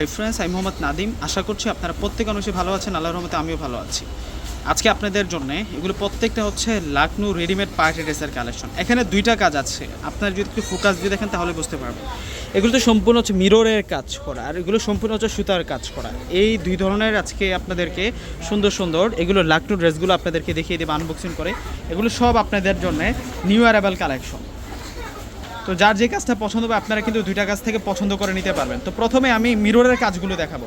Friends আমি মোহাম্মদ নাদিম আশা করছি আপনারা প্রত্যেক অংশে ভালো আছেন। আল্লাহর রহমতে আমিও ভালো আছি। আজকে আপনাদের জন্য এগুলো প্রত্যেকটা হচ্ছে লাকনু রেডিমেড পার্টি ড্রেসের কালেকশন এখানে দুইটা কাজ আছে। আপনার যদি একটু ফোকাস দিয়ে দেখেন, তাহলে বুঝতে পারবেন। এগুলো তো সম্পূর্ণ হচ্ছে মিররের কাজ করা, আর এগুলো সম্পূর্ণ হচ্ছে সুতার কাজ করা। এই দুই ধরনের আজকে আপনাদেরকে সুন্দর সুন্দর এগুলো লাকনু ড্রেসগুলো আপনাদেরকে দেখিয়ে দেবো আনবক্সিং করে। এগুলো সব আপনাদের জন্য নিউ অ্যারাইভাল কালেকশন তো যার যে কাজটা পছন্দ হবে, আপনারা কিন্তু দুইটা কাজ থেকে পছন্দ করে নিতে পারবেন। তো প্রথমে আমি মিররের কাজগুলো দেখাবো।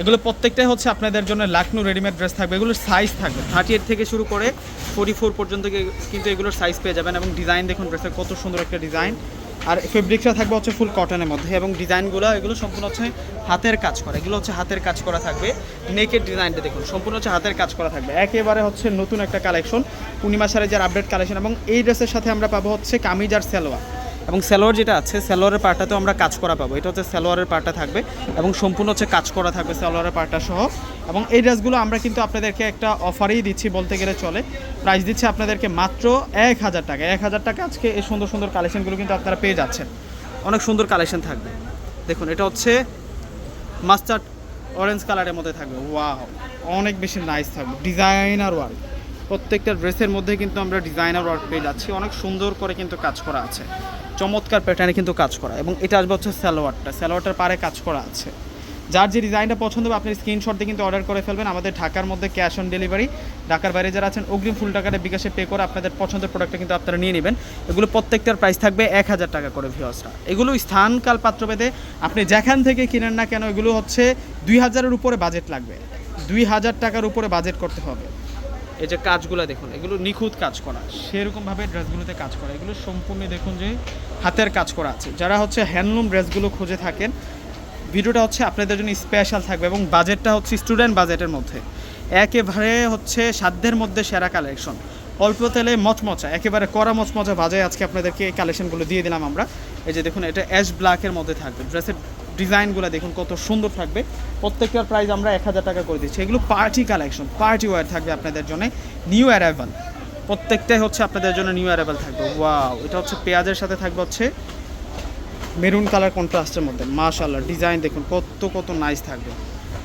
এগুলো প্রত্যেকটাই হচ্ছে আপনাদের জন্য লাকনু রেডিমেড ড্রেস থাকবে। এগুলোর সাইজ থাকবে। থার্টি এইট থেকে শুরু করে ফোর্টি ফোর পর্যন্ত কিন্তু এগুলোর সাইজ পেয়ে যাবেন এবং ডিজাইন দেখুন ড্রেসের কত সুন্দর একটা ডিজাইন আর ফেব্রিক্সটা থাকবে হচ্ছে ফুল কটনের মধ্যে এবং ডিজাইনগুলো এগুলো সম্পূর্ণ হচ্ছে হাতের কাজ করা। এগুলো হচ্ছে হাতের কাজ করা থাকবে। নেকের ডিজাইনটা দেখুন, সম্পূর্ণ হচ্ছে হাতের কাজ করা থাকবে। একেবারে হচ্ছে নতুন একটা কালেকশন পূর্ণিমা সারেজার আপডেট কালেকশন এবং এই ড্রেসের সাথে আমরা পাবো হচ্ছে কামিজ আর সালোয়ার। এবং সালোয়ার যেটা আছে সালোয়ারের পার্টটাতেও আমরা কাজ করা পাবো। এটা হচ্ছে সালোয়ারের পার্টটা থাকবে এবং সম্পূর্ণ হচ্ছে কাজ করা থাকবে সালোয়ারের পার্টটা সহ। এবং এই ড্রেসগুলো আমরা কিন্তু আপনাদেরকে একটা অফারেই দিচ্ছি বলতে গেলে চলে। প্রাইস দিচ্ছি আপনাদেরকে মাত্র এক হাজার টাকা। এক হাজার টাকা আজকে এই সুন্দর সুন্দর কালেকশনগুলো কিন্তু আপনারা পেয়ে যাচ্ছেন। অনেক সুন্দর কালেকশন থাকবে। দেখুন, এটা হচ্ছে মাস্টার্ড অরেঞ্জ কালারের মধ্যে থাকবে। ওয়াও, অনেক বেশি নাইস থাকবে। Designer work. প্রত্যেকটা ড্রেসের মধ্যে কিন্তু আমরা ডিজাইনার ওয়ার্ক পেয়ে যাচ্ছি। অনেক সুন্দর করে কিন্তু কাজ করা আছে। চমৎকার প্যাটার্নে কিন্তু কাজ করা এবং এটা আসবে হচ্ছে সালোয়ারটা। সালোয়ারটার পারে কাজ করা আছে। যার যে ডিজাইনটা পছন্দ হবে, আপনি স্ক্রিনশট দিয়ে কিন্তু অর্ডার করে ফেলবেন। আমাদের ঢাকার মধ্যে ক্যাশ অন ডেলিভারি ঢাকার বাইরে যারা আছেন, অগ্রিম ফুল টাকাটা বিকাশে পে করে আপনাদের পছন্দের প্রোডাক্টটা কিন্তু আপনারা নিয়ে নেবেন। এগুলো প্রত্যেকটার প্রাইস থাকবে এক হাজার টাকা করে ভিওসরা এগুলো স্থান কাল পাত্রভেদে আপনি যেখান থেকে কিনেন না কেন, এগুলো হচ্ছে দুই হাজারের উপরে বাজেট লাগবে। দুই হাজার টাকার উপরে বাজেট করতে হবে। এই যে কাজগুলো দেখুন, এগুলো নিখুঁত কাজ করা। সেরকমভাবে ড্রেসগুলোতে কাজ করা। এগুলো সম্পূর্ণ দেখুন যে হাতের কাজ করা আছে। যারা হচ্ছে হ্যান্ডলুম ড্রেসগুলো খুঁজে থাকেন, ভিডিওটা হচ্ছে আপনাদের জন্য স্পেশাল থাকবে এবং বাজেটটা হচ্ছে স্টুডেন্ট বাজেটের মধ্যে। একেবারে হচ্ছে সাধ্যের মধ্যে সেরা কালেকশন অল্প তেলে মচমচা, একেবারে কড়া মচমচা বাজায় আজকে আপনাদেরকে এই কালেকশনগুলো দিয়ে দিলাম আমরা। এই যে দেখুন, এটা অ্যাশ ব্ল্যাকের মধ্যে থাকবে। ড্রেসের ডিজাইনগুলো দেখুন কত সুন্দর থাকবে। প্রত্যেকটার প্রাইস আমরা এক হাজার টাকা করে দিচ্ছি। এগুলো পার্টি কালেকশন পার্টি ওয়্যার থাকবে আপনাদের জন্য। নিউ অ্যারাইভাল প্রত্যেকটাই হচ্ছে আপনাদের জন্য নিউ অ্যারাইভাল থাকবে। ওয়াও এটা হচ্ছে পেঁয়াজের সাথে থাকবে হচ্ছে মেরুন কালার কন্ট্রাস্টের মধ্যে। মাশাল্লাহ ডিজাইন দেখুন, কত কত নাইস থাকবে।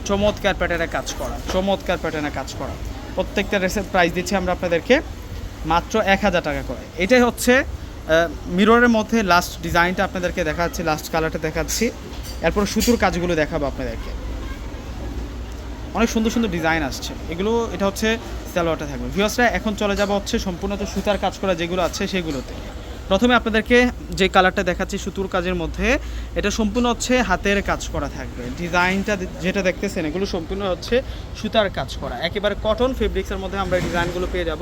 চমৎকার প্যাটার্নে কাজ করা, চমৎকার প্যাটার্নে কাজ করা। প্রত্যেকটা ড্রেসের প্রাইস দিচ্ছি আমরা আপনাদেরকে মাত্র এক হাজার টাকা করে। এটাই হচ্ছে মিররের মধ্যে লাস্ট ডিজাইনটা আপনাদেরকে দেখাচ্ছি লাস্ট কালারটা দেখাচ্ছি। এরপর সুতোর কাজগুলো দেখাবো আপনাদেরকে। অনেক সুন্দর সুন্দর ডিজাইন আসছে। এগুলো, এটা হচ্ছে সালোয়ারটা থাকবে। ভিউয়ার্সরা এখন চলে যাব হচ্ছে সম্পূর্ণ তো সুতার কাজ করা যেগুলো আছে সেগুলোতে। প্রথমে আপনাদেরকে যে কালারটা দেখাচ্ছি সুতুর কাজের মধ্যে, এটা সম্পূর্ণ হচ্ছে হাতের কাজ করা থাকবে। ডিজাইনটা যেটা দেখতেছেন, এগুলো সম্পূর্ণ হচ্ছে সুতার কাজ করা। একেবারে কটন ফেব্রিক্সের মধ্যে আমরা ডিজাইনগুলো পেয়ে যাব।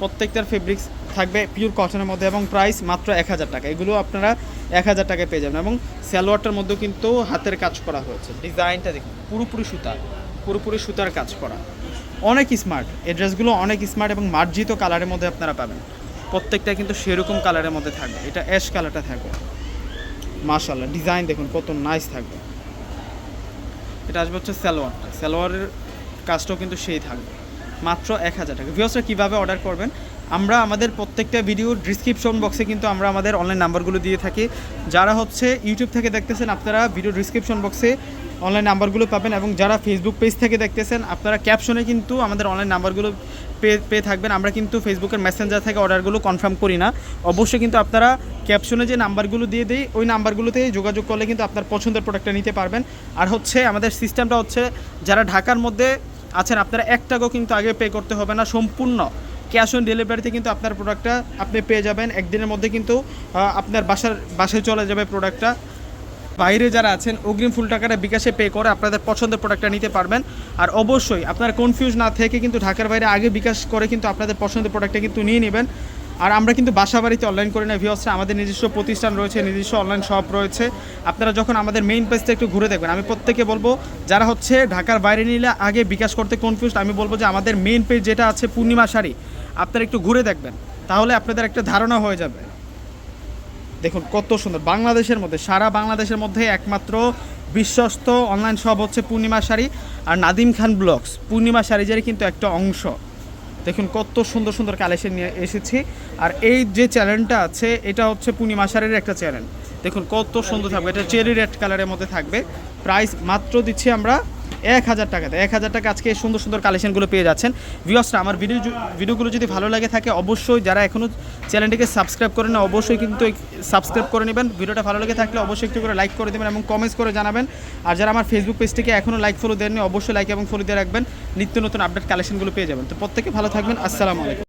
প্রত্যেকটার ফেব্রিক্স থাকবে পিওর কটনের মধ্যে এবং প্রাইস মাত্র এক হাজার টাকা। এগুলো আপনারা এক হাজার টাকায় পেয়ে যাবেন এবং সালোয়ারটার মধ্যেও কিন্তু হাতের কাজ করা হয়েছে। ডিজাইনটা দেখুন, পুরোপুরি সুতার পুরোপুরি সুতার কাজ করা। অনেক স্মার্ট এই ড্রেসগুলো অনেক স্মার্ট এবং মার্জিত কালারের মধ্যে আপনারা পাবেন। প্রত্যেকটা কিন্তু সেরকম কালারের মধ্যে থাকবে। এটা অ্যাশ কালারটা থাকবে। মাশাল্লাহ ডিজাইন দেখুন কত নাইস থাকবে। এটা আসবে হচ্ছে সালোয়ারটা। সালোয়ারের কাজটাও কিন্তু সেই থাকবে। মাত্র এক হাজার টাকা। ভিওসরা কীভাবে অর্ডার করবেন? আমরা আমাদের প্রত্যেকটা ভিডিও ডিসক্রিপশন বক্সে কিন্তু আমরা আমাদের অনলাইন নাম্বারগুলো দিয়ে থাকি। যারা হচ্ছে ইউটিউব থেকে দেখতেছেন, আপনারা ভিডিও ডিসক্রিপশন বক্সে অনলাইন নাম্বারগুলো পাবেন এবং যারা ফেসবুক পেজ থেকে দেখতেছেন, আপনারা ক্যাপশনে কিন্তু আমাদের অনলাইন নাম্বারগুলো পেয়ে পেয়ে থাকবেন। আমরা কিন্তু ফেসবুকের মেসেঞ্জার থেকে অর্ডারগুলো কনফার্ম করি না। অবশ্যই কিন্তু আপনারা ক্যাপশনে যে নাম্বারগুলো দিয়ে দিই, ওই নাম্বারগুলোতেই যোগাযোগ করলে কিন্তু আপনার পছন্দের প্রোডাক্টটা নিতে পারবেন। আর হচ্ছে আমাদের সিস্টেমটা হচ্ছে, যারা ঢাকার মধ্যে আছেন, আপনারা এক টাকাও কিন্তু আগে পে করতে হবে না, সম্পূর্ণ ক্যাশ অন ডেলিভারিতে কিন্তু আপনার প্রোডাক্টটা আপনি পেয়ে যাবেন। একদিনের মধ্যে কিন্তু আপনার বাসার, বাসায় চলে যাবে প্রোডাক্টটা বাইরে যারা আছেন, অগ্রিম ফুল টাকাটা বিকাশে পে করে আপনাদের পছন্দের প্রোডাক্টটা নিতে পারবেন। আর অবশ্যই আপনারা কনফিউজ না থেকে কিন্তু ঢাকার বাইরে আগে বিকাশ করে কিন্তু আপনাদের পছন্দের প্রোডাক্টটা কিন্তু নিয়ে নেবেন। আর আমরা কিন্তু বাসা বাড়িতে অনলাইন করে না ভিওসরা আমাদের নিজস্ব প্রতিষ্ঠান রয়েছে, নিজস্ব অনলাইন শপ রয়েছে। আপনারা যখন আমাদের মেইন পেজটা একটু ঘুরে দেখবেন, আমি প্রত্যেকে বলব, যারা হচ্ছে ঢাকার বাইরে নিলে আগে বিকাশ করতে কনফিউজ আমি বলব যে আমাদের মেইন পেজ যেটা আছে পূর্ণিমা শাড়ি, আপনারা একটু ঘুরে দেখবেন, তাহলে আপনাদের একটা ধারণা হয়ে যাবে। দেখুন, কত সুন্দর। বাংলাদেশের মধ্যে, সারা বাংলাদেশের মধ্যে একমাত্র বিশ্বস্ত অনলাইন শপ হচ্ছে পূর্ণিমা শাড়ি আর নাদিম খান ব্লগস। পূর্ণিমা শাড়িজেরই কিন্তু একটা অংশ। দেখুন, কত সুন্দর সুন্দর কালেকশন নিয়ে এসেছি। আর এই যে চ্যানেলটা আছে, এটা হচ্ছে পূর্ণিমা শাড়ির একটা চ্যানেল দেখুন, কত সুন্দর থাকবে। এটা চেরি রেড কালারের মধ্যে থাকবে। প্রাইস মাত্র দিচ্ছি আমরা এক হাজার টাকাতে। এক হাজার টাকা আজকে সুন্দর সুন্দর কালেকশনগুলো পেয়ে যাচ্ছেন। ভিউয়ার্সরা আমার ভিডিও ভিডিওগুলো যদি ভালো লাগে থাকে, অবশ্যই যারা এখনও চ্যানেলটিকে সাবস্ক্রাইব করেন না অবশ্যই কিন্তু সাবস্ক্রাইব করে নেবেন। ভিডিওটা ভালো লাগে থাকলে অবশ্যই একটু করে লাইক করে দেবেন এবং কমেন্টস করে জানাবেন। আর যারা আমার ফেসবুক পেজটিকে এখনও লাইক ফলো দেননি, অবশ্যই লাইক এবং ফলো দিয়ে রাখবেন। নিত্য নতুন আপডেট কালেকশনগুলো পেয়ে যাবেন। তো প্রত্যেকে ভালো থাকবেন। আসসালামু আলাইকুম।